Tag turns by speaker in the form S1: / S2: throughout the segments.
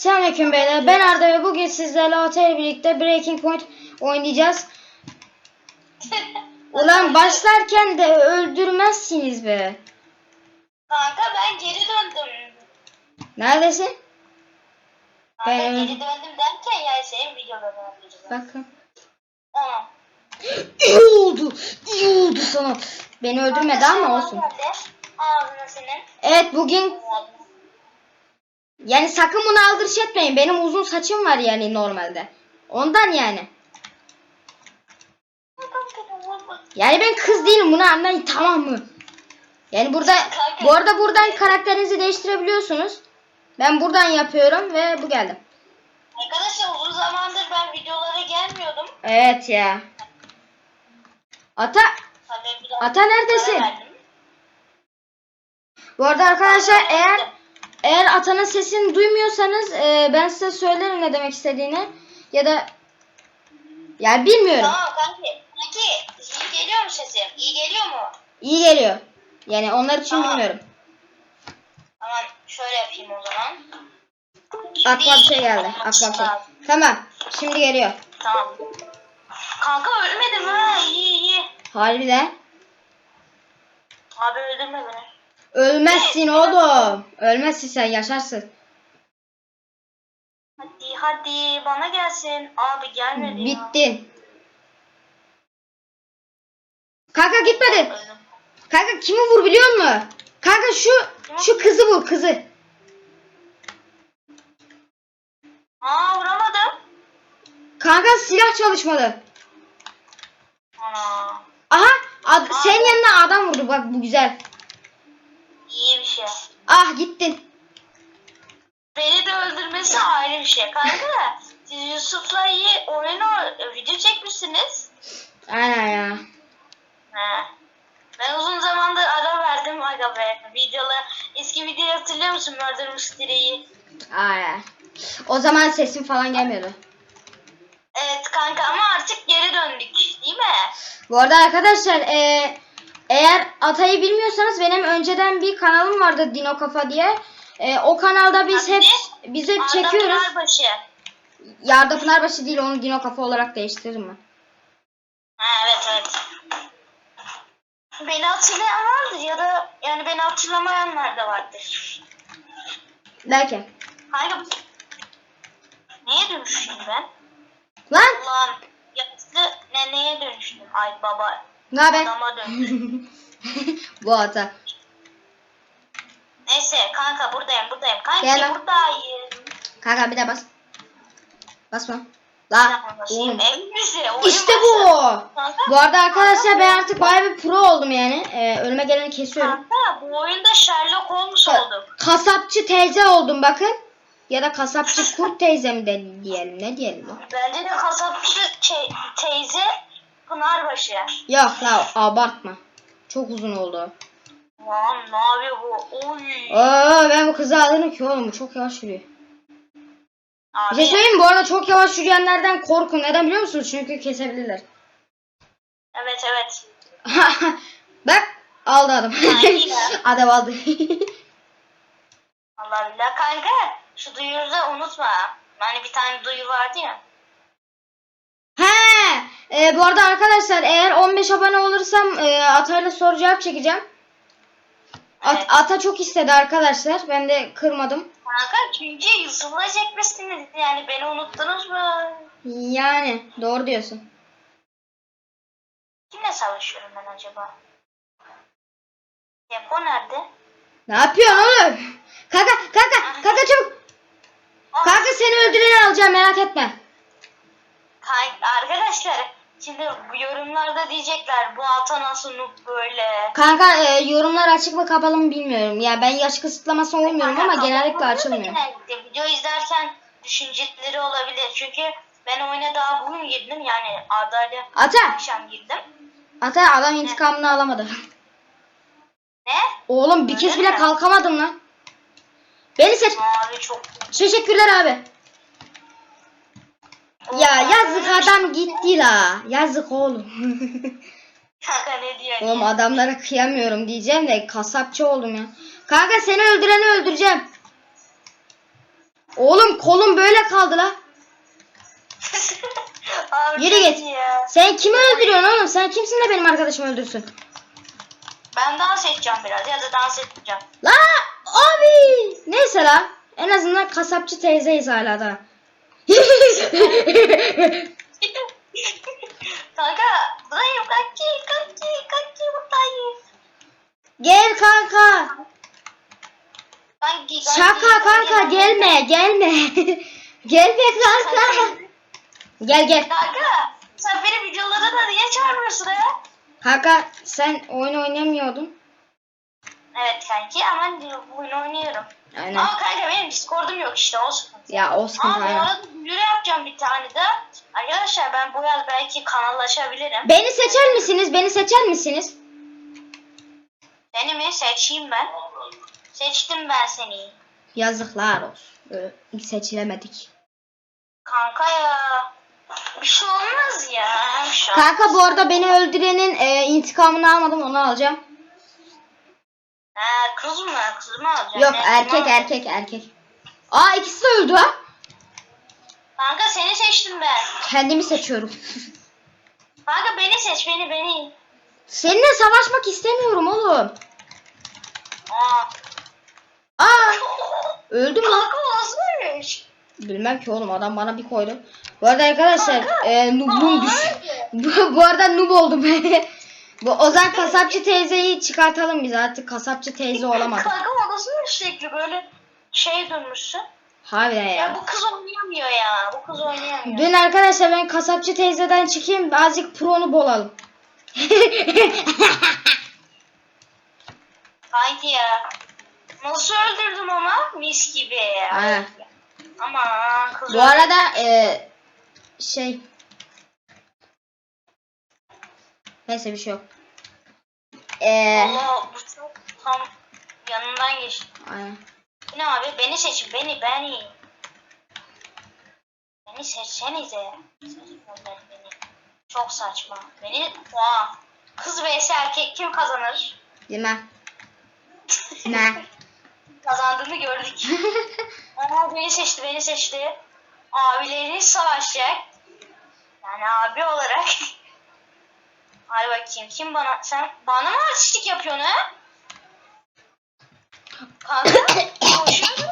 S1: Selamünaleyküm beyler. Ben Arda ve bugün sizlerle Ata ile birlikte Breaking Point oynayacağız. Ulan başlarken de öldürmezsiniz be.
S2: Kanka ben geri döndüm.
S1: Neredesin?
S2: Kanka
S1: Ben-
S2: geri döndüm derken yani senin videolarını yapacağız.
S1: Bakın.
S2: Aa.
S1: İyi oldu. İyi oldu sana. Beni öldürmedi
S2: Kanka,
S1: ama olsun.
S2: geldi. Ağzına senin.
S1: Evet bugün yani sakın bunu aldırış etmeyin. Benim uzun saçım var yani normalde. Ondan yani. Yani ben kız değilim bunu anlayın tamam mı? Yani burada bu arada buradan karakterinizi değiştirebiliyorsunuz. Ben buradan yapıyorum ve bu geldim.
S2: Arkadaşlar uzun zamandır ben videolara gelmiyordum.
S1: Evet ya. Ata Ata neredesin? bu arada arkadaşlar eğer eğer Ata'nın sesini duymuyorsanız e, ben size söylerim ne demek istediğini ya da ya bilmiyorum.
S2: Tamam kanki. Kanki iyi geliyor mu sesim? İyi geliyor mu?
S1: İyi geliyor. Yani onlar için
S2: Tamam.
S1: bilmiyorum.
S2: Tamam şöyle yapayım o zaman.
S1: Aklıma bir şey geldi. Aklıma bir şey. Tamam. Şimdi geliyor.
S2: Tamam. Kanka ölmedim ha. İyi iyi.
S1: Harbiden.
S2: Abi öldürme beni.
S1: Ölmezsin oğlum. Ölmezsin sen yaşarsın.
S2: Hadi hadi bana gelsin. Abi gelmedi ya.
S1: Bittin. Kanka gitmedi.
S2: Öldüm.
S1: Kanka kimi vur biliyor musun? Kanka şu şu kızı vur kızı.
S2: Aa vuramadım.
S1: Kanka silah çalışmadı.
S2: Ana.
S1: Aha ad- senin yanına adam vurdu bak bu güzel. Ah gittin.
S2: Beni de öldürmesi ayrı bir şey. Kanka siz Yusuf'la iyi oyun o- video çekmişsiniz.
S1: Aynen ya.
S2: He. Ben uzun zamandır ara verdim aga be. Videolar, eski videoyu hatırlıyor musun? Murder Mystery'yi.
S1: Aynen. O zaman sesim falan gelmiyordu.
S2: Evet kanka ama artık geri döndük. Değil mi?
S1: Bu arada arkadaşlar eee, eğer Atay'ı bilmiyorsanız benim önceden bir kanalım vardı Dino Kafa diye. Eee, o kanalda biz
S2: Adı
S1: hep
S2: ne?
S1: biz hep
S2: Arda
S1: çekiyoruz.
S2: Pınarbaşı.
S1: Yarda Pınarbaşı değil onu Dino Kafa olarak değiştiririm ben.
S2: Ha, evet evet. Beni hatırlayan vardır ya da yani beni hatırlamayanlar da vardır.
S1: Belki.
S2: Kanka neye dönüştüm ben?
S1: Lan
S2: Ulan yaşlı neneye dönüştüm. Ay baba
S1: ne haber?
S2: adama dönüştüm.
S1: Bu Ata.
S2: Neyse kanka buradayım buradayım. Kanki
S1: Gel lan.
S2: buradayım.
S1: Kanka bir de bas. Basma. La oğlum.
S2: Oyun
S1: İşte bu.
S2: Kanka,
S1: Bu arada arkadaşlar ben artık bayağı bir pro oldum yani. Eee, önüme geleni kesiyorum.
S2: kanka bu oyunda Sherlock Holmes olduk.
S1: Kasapçı teyze oldum bakın. Ya da kasapçı kurt teyze mi de diyelim ne diyelim bu?
S2: Bence de kasapçı şey, teyze Pınarbaşı.
S1: Yok la abartma. Çok uzun oldu.
S2: Lan ne yapıyor bu? Oy.
S1: Aa, ben bu kızı alırım ki oğlum bu çok yavaş yürüyor. Bir şey
S2: Abi,
S1: söyleyeyim mi? Bu arada çok yavaş yürüyenlerden korkun. Neden biliyor musunuz? Çünkü kesebilirler.
S2: evet evet.
S1: Bak aldı adam. Adam aldı.
S2: Allah billah kanka şu duyuruyu da unutma. Hani bir tane duyu vardı ya.
S1: E, bu arada arkadaşlar eğer 15 abone olursam e, Atay'la soru cevap çekeceğim. At-
S2: Evet.
S1: Ata çok istedi arkadaşlar. Ben de kırmadım.
S2: Kanka çünkü Yusuf'la çekmişsiniz yani beni unuttunuz mu?
S1: Yani doğru diyorsun.
S2: Kimle savaşıyorum ben acaba? Depo nerede?
S1: Ne yapıyorsun oğlum? Kanka kanka kanka çabuk. Kanka seni öldüreni alacağım merak etme.
S2: kanka, arkadaşlar şimdi bu yorumlarda diyecekler bu ata nasıl noob böyle.
S1: Kanka e, yorumlar açık mı kapalı mı bilmiyorum. Ya ben yaş kısıtlamasına uymuyorum ama
S2: Kanka,
S1: genellikle
S2: kapalı
S1: açılmıyor.
S2: genellikle. Video izlerken düşünceleri olabilir. Çünkü ben oyuna daha bugün girdim yani Arda'yla
S1: Ata,
S2: akşam girdim.
S1: ata adam intikamını alamadı.
S2: Ne?
S1: Oğlum bir kez
S2: Öyle
S1: bile
S2: mi?
S1: kalkamadım lan. Beni seç.
S2: Abi çok
S1: Teşekkürler abi. Ya yazık adam gitti la. Yazık oğlum.
S2: Kanka ne diyorsun?
S1: oğlum adamlara kıyamıyorum diyeceğim de kasapçı oldum ya. Kanka seni öldüreni öldüreceğim. Oğlum kolum böyle kaldı la.
S2: Abi
S1: Yürü
S2: çok
S1: git.
S2: iyi ya.
S1: Sen kimi öldürüyorsun oğlum? Sen kimsin de benim arkadaşımı öldürsün?
S2: Ben dans edeceğim biraz ya da dans etmeyeceğim.
S1: La abi. Neyse la. En azından kasapçı teyzeyiz hala da.
S2: Kanka buradayım kanki kanki kanki buradayım.
S1: Gel kanka.
S2: Kanki kanki.
S1: Şaka kanka gelme gelme. gelme kanka. Gel gel.
S2: Kanka sen benim videolara da niye çağırmıyorsun ha?
S1: Kanka sen oyun oynamıyordun.
S2: Evet kanki ama bu oyunu oynuyorum.
S1: Aynen.
S2: Ama kanka benim Discord'um yok işte o sıkıntı.
S1: Ya o sıkıntı
S2: Ama
S1: aynen.
S2: arada duyuru yapacağım bir tane de. Arkadaşlar ben bu yaz belki kanallaşabilirim.
S1: Beni seçer misiniz? Beni seçer misiniz?
S2: Seni mi seçeyim ben? Seçtim ben seni.
S1: Yazıklar olsun. Ee, seçilemedik.
S2: Kanka ya. Bir şey olmaz ya. Bir şey
S1: Kanka bu arada beni öldürenin e, intikamını almadım onu alacağım.
S2: Ha, kız mı? Kız mı alacaksın?
S1: Yok
S2: Ne-
S1: erkek
S2: ne-
S1: erkek erkek. Aa ikisi de öldü ha.
S2: Kanka seni seçtim ben.
S1: Kendimi seçiyorum.
S2: Kanka beni seç beni beni.
S1: Seninle savaşmak istemiyorum oğlum.
S2: Aa.
S1: Aa öldüm lan.
S2: Kanka o nasıl ölmüş?
S1: Bilmem ki oğlum adam bana bir koydu. Bu arada arkadaşlar
S2: Kanka.
S1: e, noob'um düş. bu, bu arada noob oldum. bu Ozan kasapçı teyzeyi çıkartalım biz artık kasapçı teyze olamadık.
S2: Kanka o nasıl bir şekli böyle şey dönmüşsün.
S1: Harbiden
S2: Ya
S1: ya.
S2: bu kız oynayamıyor ya. Bu kız oynayamıyor.
S1: Dün arkadaşlar ben kasapçı teyzeden çıkayım azıcık pro'nu bolalım.
S2: Kanki ya. Nasıl öldürdüm ama? Mis gibi.
S1: Aynen.
S2: Ama kız
S1: Bu arada e, şey neyse bir şey yok. E,
S2: Allah bu çok tam yanından geçti.
S1: aynen.
S2: Ne abi beni seçin beni beni. Beni seçsenize. Seçmezler beni. Çok saçma. Beni Oha. Kız vs erkek kim kazanır?
S1: Bilmem. Ne?
S2: Kazandığını gördük. Aa, beni seçti beni seçti. Abileri savaşacak. Yani abi olarak. Hadi bakayım kim bana sen bana mı artistlik yapıyorsun ha? Kanka coşuyor.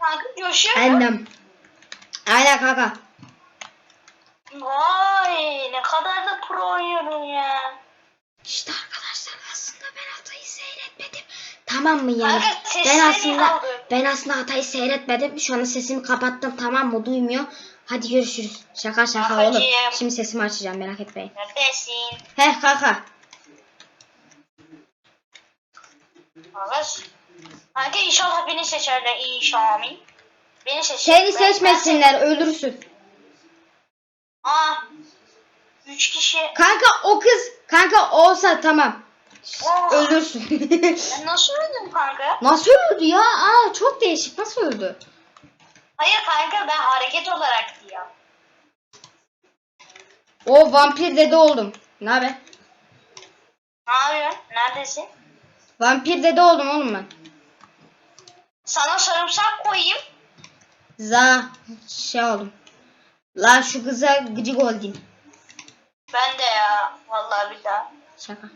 S2: Kanka coşuyor.
S1: Annem. Aynen kanka.
S2: Vay ne kadar da pro oynuyorum ya.
S1: İşte arkadaşlar aslında ben Hatay'ı seyretmedim. Tamam mı yani?
S2: Kanka,
S1: Ben aslında
S2: aldım.
S1: ben aslında Hatay'ı seyretmedim. Şu anda sesimi kapattım tamam mı? Duymuyor. Hadi görüşürüz. Şaka şaka oğlum.
S2: Babacığım.
S1: Şimdi sesimi açacağım merak etmeyin.
S2: Neredesin?
S1: Heh kanka.
S2: Ağız. Kanka inşallah beni seçerler inşallah. Beni seçer.
S1: Seni seçmesinler ölürsün.
S2: seç- Aa. Üç kişi.
S1: Kanka o kız kanka olsa tamam.
S2: Oh.
S1: Ölürsün.
S2: Ben nasıl öldüm kanka?
S1: Nasıl öldü ya? Aa çok değişik. Nasıl öldü?
S2: Hayır kanka ben hareket olarak.
S1: O vampir dede oldum. Ne haber?
S2: Ne yapıyorsun? Neredesin?
S1: Vampir dede oldum oğlum ben.
S2: Sana sarımsak koyayım.
S1: Za şey oldum. La şu kıza gıcık oldum.
S2: Ben de ya. Vallahi bir daha.
S1: Şaka.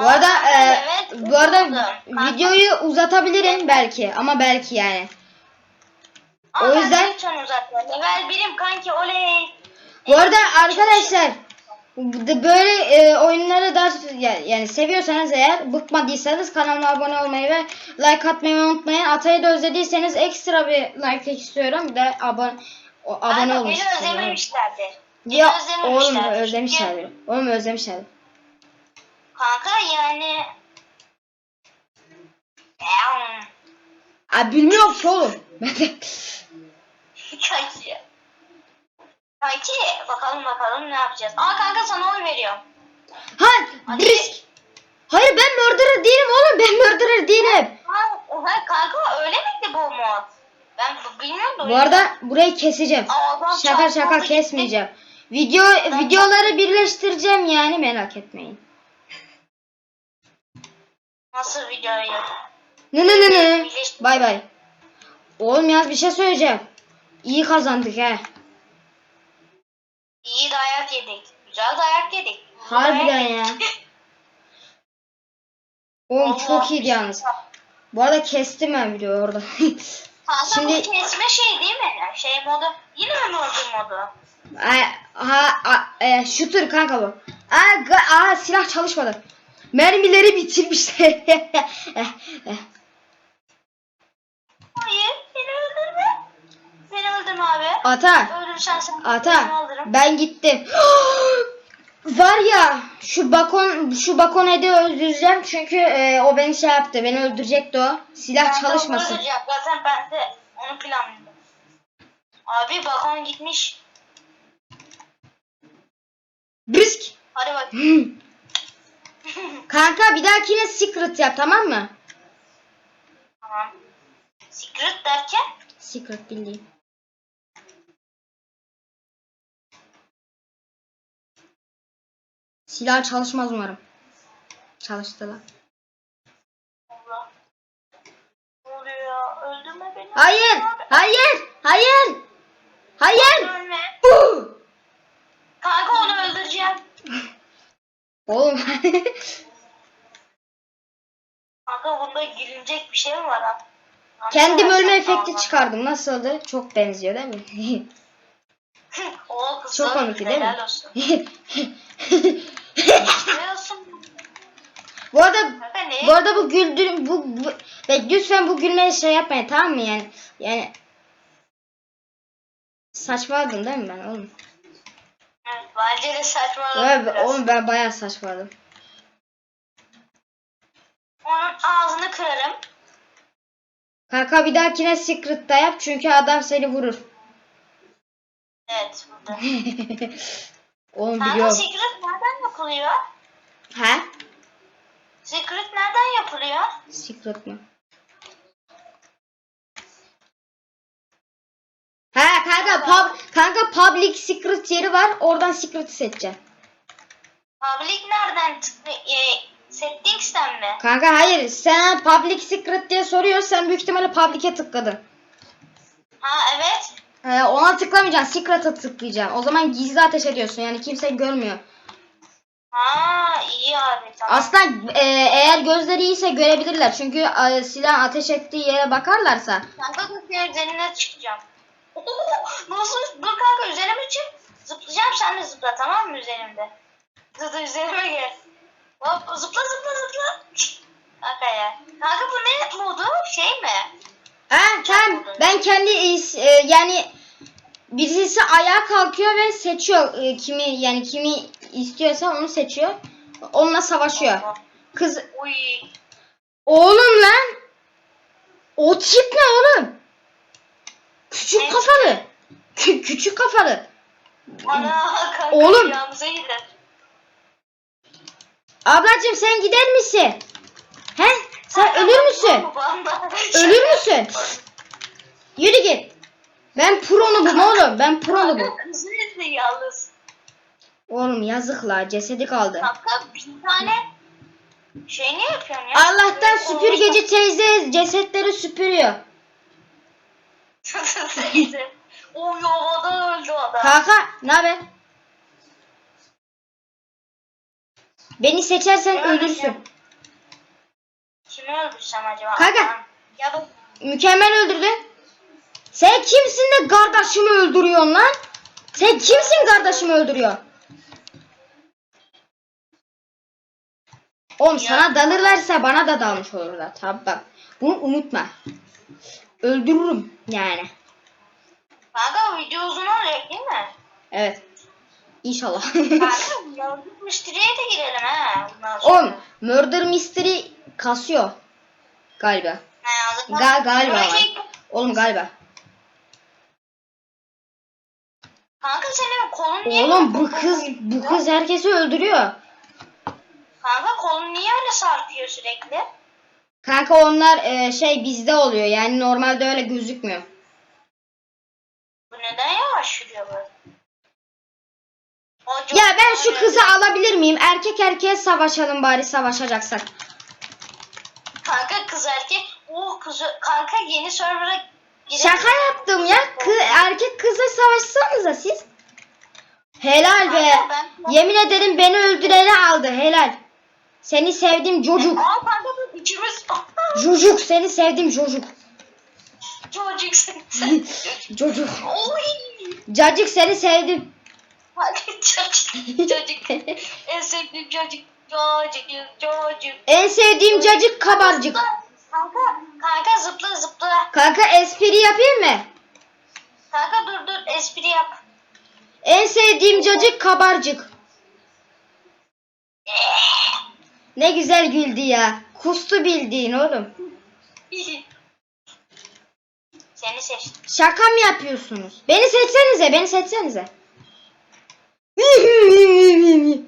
S1: Bu arada e, bu arada videoyu uzatabilirim belki ama belki yani. o yüzden-
S2: Lütfen uzatma. Level birim kanki oley.
S1: Bu arada arkadaşlar böyle e, oyunları da yani, yani seviyorsanız eğer bıkmadıysanız kanalıma abone olmayı ve like atmayı unutmayın. Atayı da özlediyseniz ekstra bir like istiyorum. Bir de abone o, abone olun.
S2: beni. Beni
S1: Ya oğlum özlemişlerdir. Oğlum özlemişlerdir.
S2: Kanka yani...
S1: Abi bilmiyorum ki oğlum.
S2: Kanki. Kanki bakalım bakalım ne yapacağız. Aa kanka sana oy veriyorum.
S1: ha
S2: Hadi.
S1: risk. Hayır ben murderer değilim oğlum. Ben murderer değilim.
S2: Ha, oha, kanka öyle miydi bu mod? Ben bilmiyordum.
S1: Bu arada burayı keseceğim.
S2: Aa,
S1: Şaka şaka kesmeyeceğim. Video videoları birleştireceğim yani merak etmeyin.
S2: Nasıl videoyu?
S1: Ne ne ne ne. Bay bay. Oğlum yaz bir şey söyleyeceğim. İyi kazandık he.
S2: İyi dayak yedik. Güzel dayak yedik.
S1: Harbiden ya. Oğlum
S2: Allah
S1: çok iyiydi yalnız. Bu arada kestim ben video orada.
S2: Kanka
S1: Şimdi-
S2: bu kesme şey değil mi? Şey modu. Yine mi murder modu?
S1: Ay, ha, a, e, shooter kanka bu. Aa, aa, silah çalışmadı. Mermileri bitirmişler.
S2: Hayır. Beni öldürme. Beni öldürme abi.
S1: Ata,
S2: Öldürsen sen
S1: ata. Ben gittim. Var ya, şu bakon, şu bakon edi öldüreceğim çünkü e, o beni şey yaptı, beni öldürecekti o. Silah
S2: Ben
S1: çalışmasın.
S2: Zaten ben de onu planladım. Abi bakon gitmiş.
S1: Brisk.
S2: Hadi bak.
S1: Kanka bir dahakine secret yap tamam mı?
S2: tamam. Secret derken?
S1: Secret bildiğin. Silah çalışmaz umarım. Çalıştı lan. Hayır, hayır, hayır, hayır. Bu.
S2: Kanka onu öldüreceğim.
S1: Oğlum.
S2: Kanka bunda gülünecek bir şey mi var ha?
S1: Kendim ölme efekti çıkardım. Nasıldı? Çok benziyor değil mi? Çok komikti değil mi? bu arada bu arada bu güldür bu, bu Bek, lütfen bu gülmeye şey yapmayın tamam mı yani? Yani saçmaladım değil mi ben oğlum?
S2: Evet, bence de saçmaladım biraz.
S1: oğlum ben bayağı saçmaladım.
S2: Onun ağzını kırarım.
S1: Kanka bir dahakine secret da yap çünkü adam seni vurur.
S2: Evet burada.
S1: oğlum
S2: Kanka
S1: biliyorum.
S2: secret nereden yapılıyor?
S1: He?
S2: Secret nereden yapılıyor?
S1: Secret mi? He kanka pub, kanka public secret yeri var. Oradan secret'ı seçeceksin.
S2: Public nereden tıklı? E, settings'ten mi?
S1: Kanka hayır sen public secret diye soruyor. Sen büyük ihtimalle public'e tıkladın.
S2: Ha evet.
S1: Ee, ona tıklamayacaksın. Secret'a tıklayacaksın. O zaman gizli ateş ediyorsun. Yani kimse görmüyor.
S2: Ha iyi abi tamam.
S1: Aslında e, eğer gözleri iyiyse görebilirler. Çünkü e, silah ateş ettiği yere bakarlarsa.
S2: Kanka senin üzerine çıkacağım. Nasıl? Dur kanka üzerime çık. Zıplayacağım sen de zıpla tamam mı üzerimde? Dur dur üzerime gel. Hop zıpla zıpla zıpla. Kanka ya. Kanka bu ne modu? Şey mi?
S1: Ha tamam. Ben kendi e, yani birisi ayağa kalkıyor ve seçiyor e, kimi yani kimi istiyorsa onu seçiyor. Onunla savaşıyor. Kız
S2: Uy.
S1: oğlum lan. O tip ne oğlum? Küçük
S2: Ne?
S1: kafalı. Kü- küçük kafalı.
S2: Ana kanka
S1: Oğlum. Ablacığım sen gider misin? He? Sen ölür müsün? Ölür müsün? Yürü git. Ben pronubum oğlum. Ben pronubum.
S2: Kızı ezdi yalnız.
S1: Oğlum yazık la cesedi kaldı.
S2: Kanka bir tane şey ne yapıyorsun ya?
S1: Allah'tan süpürgeci teyze cesetleri süpürüyor.
S2: Teyze. O yolda öldü adam.
S1: Kanka ne haber? Beni seçersen
S2: Evet,
S1: ölürsün.
S2: Kimi öldürsem acaba?
S1: Kanka.
S2: Ya da
S1: Mükemmel öldürdün. Sen kimsin de kardeşimi öldürüyorsun lan? Sen kimsin kardeşimi öldürüyor? Oğlum sana dalırlarsa bana da dalmış olurlar. Tabi bak. Bunu unutma. Öldürürüm yani.
S2: Kanka video uzun olacak değil mi?
S1: Evet. İnşallah.
S2: Kanka Murder Mystery'e de girelim ha.
S1: Oğlum Murder Mystery kasıyor. Galiba.
S2: He,
S1: Gal galiba Oğlum galiba.
S2: Kanka senin kolun niye
S1: Oğlum bu kız bu kız herkesi öldürüyor.
S2: Kanka kolun niye öyle sarkıyor sürekli?
S1: Kanka onlar e, şey bizde oluyor. Yani normalde öyle gözükmüyor.
S2: Bu neden yavaş yürüyor böyle?
S1: Ya ben şu kızı alabilir miyim? Erkek erkeğe savaşalım bari savaşacaksak.
S2: Kanka kız erkek. Oh kızı. Kanka yeni server'a
S1: Şaka yaptım ya. Kı- erkek kızla savaşsanıza siz. Helal be. Yemin ederim beni öldüreni aldı. Helal. Seni sevdim çocuk. Çocuk seni sevdim çocuk.
S2: Çocuk sen.
S1: Çocuk. Cacık seni sevdim.
S2: Çocuk. En sevdiğim çocuk. Çocuk. Çocuk.
S1: En sevdiğim cacık kabarcık.
S2: Kanka, zıpla zıpla.
S1: Kanka espri yapayım mı?
S2: Kanka dur dur espri yap.
S1: En sevdiğim cacık kabarcık. Ne güzel güldü ya. Kustu bildiğin oğlum.
S2: Seni seçtim.
S1: Şaka mı yapıyorsunuz? Beni seçsenize, beni seçsenize.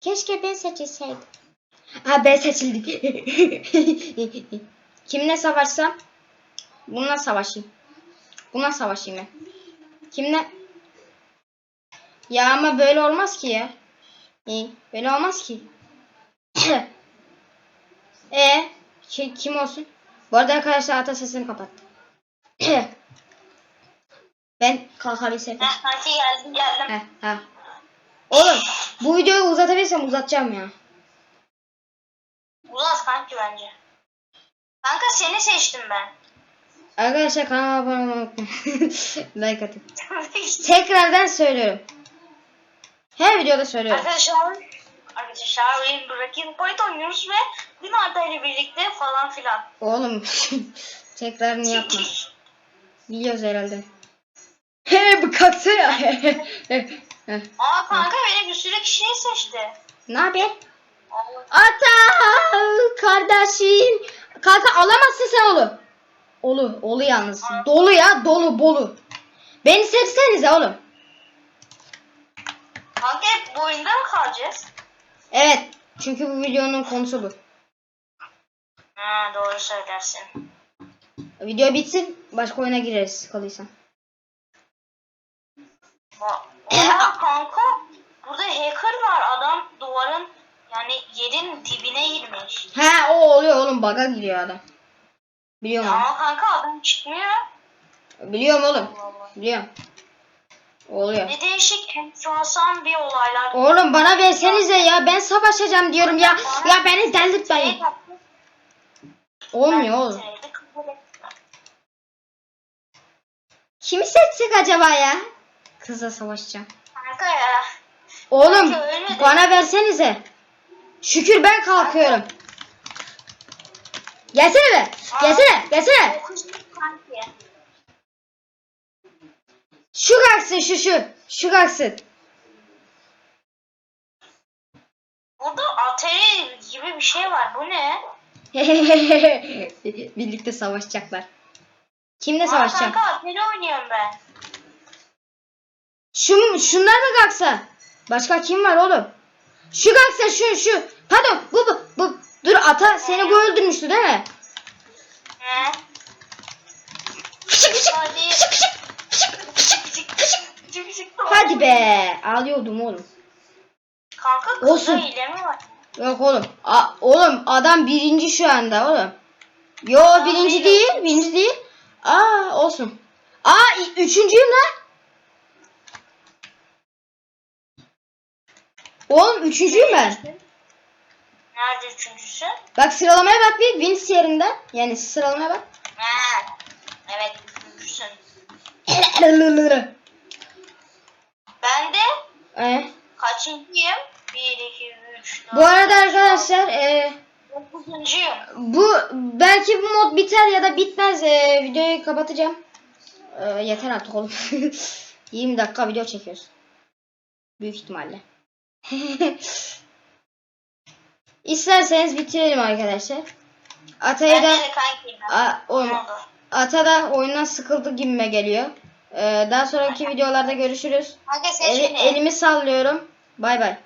S1: Keşke ben seçilseydim. Ha ben seçildim. Kimle savaşsam? Bununla savaşayım. Bununla savaşayım ben. Kimle? Ya ama böyle olmaz ki ya. İyi, böyle olmaz ki. e ki- kim olsun? Bu arada arkadaşlar ata sesini kapattım. ben kalkabilsem.
S2: Hadi geldim geldim.
S1: Heh, ha. Oğlum bu videoyu uzatabilirsem uzatacağım ya.
S2: Uzat kanki bence. Kanka seni seçtim ben.
S1: Arkadaşlar kanalıma abone olmayı unutmayın. like atın. Tekrardan söylüyorum. Her videoda söylüyorum.
S2: arkadaşlar arkadaşlar oyun bırakayım point oynuyoruz ve Dinarda ile birlikte falan filan.
S1: Oğlum tekrarını yapma. Biliyoruz herhalde. He bu kalksana.
S2: Aa kanka beni bir sürü kişiyi seçti.
S1: ne haber? Ata kardeşim. Kanka alamazsın sen oğlum. Olu, olu yalnız. Dolu ya, dolu, bolu. Beni seçsenize oğlum.
S2: Kanka hep bu oyunda mı kalacağız?
S1: Evet, çünkü bu videonun konusu bu.
S2: Ha doğru söylersin.
S1: Video bitsin, başka oyuna gireriz kalıysan.
S2: Aa kanka burada hacker var adam duvarın yani yerin dibine girmiş.
S1: He, o oluyor oğlum, baga giriyor adam. Biliyorum oğlum.
S2: Ama kanka adam çıkmıyor.
S1: Biliyorum oğlum.
S2: Allah Allah.
S1: Biliyorum. Oluyor.
S2: Ne değişik enteresan bir olaylar.
S1: Oğlum bana versenize ya, ben savaşacağım diyorum ya. Ya beni
S2: Şey
S1: delirtmeyin.
S2: yaptı,
S1: Olmuyor oğlum.
S2: ettim.
S1: Kimi seçsek acaba ya? Kızla savaşacağım.
S2: Kanka ya.
S1: Oğlum
S2: Kanka
S1: bana versenize. Şükür ben kalkıyorum. Gelsene be. Gelsene. Gelsene. Şu kalksın şu şu. Şu kalksın.
S2: Burada atari gibi bir şey var. Bu ne?
S1: Birlikte savaşacaklar. Kimle
S2: Aa,
S1: savaşacağım?
S2: kanka atari oynuyorum ben.
S1: Şu, şunlar mı kalksa? Başka kim var oğlum? Şu kalksa şu şu. Pardon bu bu. bu. Dur ata seni bu öldürmüştü değil mi?
S2: He?
S1: Fışık fışık.
S2: Hadi.
S1: Fışık fışık. Fışık fışık.
S2: Fışık fışık.
S1: Hadi be. Ağlıyordum oğlum.
S2: Kanka kızda
S1: Olsun.
S2: hile mi var?
S1: Yok oğlum. A, oğlum adam birinci şu anda oğlum. Yo birinci
S2: değil.
S1: değil. Birinci değil. Aa olsun. Aa i- üçüncüyüm lan. Oğlum üçüncüyüm ben.
S2: Nerede üçüncüsü?
S1: Bak sıralamaya bak bir. Wins yerinde. Yani sıralamaya bak.
S2: Ha. Evet üçüncüsün. Ben de
S1: Ee,
S2: kaçıncıyım? 1, 2, 3, 4,
S1: bu arada arkadaşlar e,
S2: 9'uncuyum.
S1: bu belki bu mod biter ya da bitmez. E, videoyu kapatacağım. E, yeter artık oğlum. 20 dakika video çekiyoruz. Büyük ihtimalle. İsterseniz bitirelim arkadaşlar. Atayı
S2: Ben
S1: da. A- oyun-. Ata da oyundan sıkıldı gibime geliyor. Ee, daha sonraki videolarda görüşürüz.
S2: Beni.
S1: elimi sallıyorum. Bay bay.